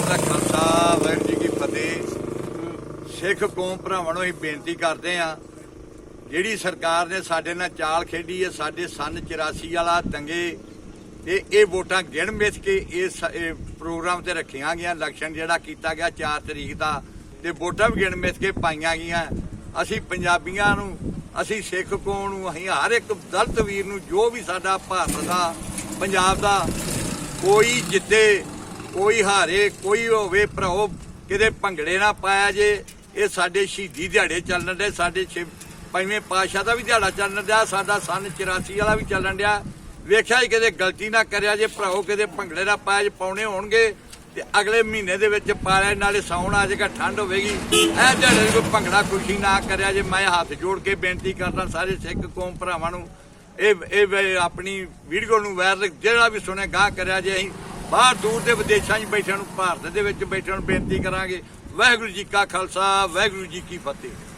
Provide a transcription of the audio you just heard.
ਵਾਹਿਗੁਰੂ ਦਾ ਖਾਲਸਾ, ਵਾਹਿਗੁਰੂ ਜੀ ਕੀ ਫਤਿਹ। ਸਿੱਖ ਕੌਮ ਭਰਾਵਾਂ ਨੂੰ ਅਸੀਂ ਬੇਨਤੀ ਕਰਦੇ ਆ ਜਿਹੜੀ ਸਰਕਾਰ ਨੇ ਸਾਡੇ ਨਾਲ ਚਾਲ ਖੇਡੀ ਹੈ, ਸਾਡੇ ਸਨ 84 ਵਾਲਾ ਦੰਗੇ, ਤੇ ਇਹ ਵੋਟਾਂ ਗਿਣ ਮਿਥ ਕੇ ਇਸ ਇਹ ਪ੍ਰੋਗਰਾਮ ਤੇ ਰੱਖੀਆਂ ਗਈਆਂ, ਇਲੈਕਸ਼ਨ ਜਿਹੜਾ ਕੀਤਾ ਗਿਆ 4 ਤਰੀਕ ਦਾ, ਤੇ ਵੋਟਾਂ ਵੀ ਗਿਣ ਮਿਥ ਕੇ ਪਾਈਆਂ ਗਈਆਂ। ਅਸੀਂ ਪੰਜਾਬੀਆਂ ਨੂੰ, ਅਸੀਂ ਸਿੱਖ ਕੌਮ ਨੂੰ, ਅਸੀਂ ਹਰ ਇੱਕ ਦਲਿਤ ਵੀਰ ਨੂੰ, ਜੋ ਵੀ ਸਾਡਾ ਭਾਰਤ ਦਾ, ਪੰਜਾਬ ਦਾ ਕੋਈ ਜਿੱਤੇ ਕੋਈ ਹਾਰੇ, ਕੋਈ ਹੋਵੇ ਭਰਾਓ, ਕਿਤੇ ਭੰਗੜੇ ਨਾ ਪਾਇਆ ਜੇ, ਇਹ ਸਾਡੇ ਸ਼ਹੀਦੀ ਦਿਹਾੜੇ ਚੱਲਣ ਦੇ, ਸਾਡੇ ਛੇ- ਪੰਜਵੇਂ ਪਾਤਸ਼ਾਹ ਦਾ ਵੀ ਦਿਹਾੜਾ ਚੱਲਣ ਡਿਆ ਸਾਡਾ ਸਨ 84 ਵਾਲਾ ਵੀ ਚੱਲਣ ਡਿਆ ਵੇਖਿਆ ਹੀ ਕਿਤੇ ਗਲਤੀ ਨਾ ਕਰਿਆ ਜੇ ਭਰਾਓ, ਕਿਤੇ ਭੰਗੜੇ ਨਾ ਪਾਇਆ ਜੇ, ਪਾਉਣੇ ਹੋਣਗੇ, ਤੇ ਅਗਲੇ ਮਹੀਨੇ ਦੇ ਵਿੱਚ ਪਾ ਨਾਲੇ ਸੌਣ ਆ ਜਾਏਗਾ ਠੰਡ ਹੋਵੇਗੀ। ਇਹ ਦਿਹਾੜੇ ਨੂੰ ਕੋਈ ਭੰਗੜਾ ਖੁਸ਼ੀ ਨਾ ਕਰਿਆ ਜੇ, ਮੈਂ ਹੱਥ ਜੋੜ ਕੇ ਬੇਨਤੀ ਕਰਦਾ ਸਾਰੇ ਸਿੱਖ ਕੌਮ ਭਰਾਵਾਂ ਨੂੰ, ਇਹ ਇਹ ਆਪਣੀ ਵੀਡੀਓ ਨੂੰ ਵਾਇਰਲ ਜਿਹੜਾ ਵੀ ਸੁਣੇ ਗਾਹ ਕਰਿਆ ਜੇ ਅਸੀਂ ਬਾਹਰ ਦੂਰ ਦੇ ਵਿਦੇਸ਼ਾਂ 'ਚ ਬੈਠਿਆਂ ਨੂੰ, ਭਾਰਤ ਦੇ ਵਿੱਚ ਬੈਠਿਆਂ ਨੂੰ ਬੇਨਤੀ ਕਰਾਂਗੇ, ਵਾਹਿਗੁਰੂ ਜੀ ਕਾ ਖਾਲਸਾ, ਵਾਹਿਗੁਰੂ ਜੀ ਕੀ ਫਤਿਹ।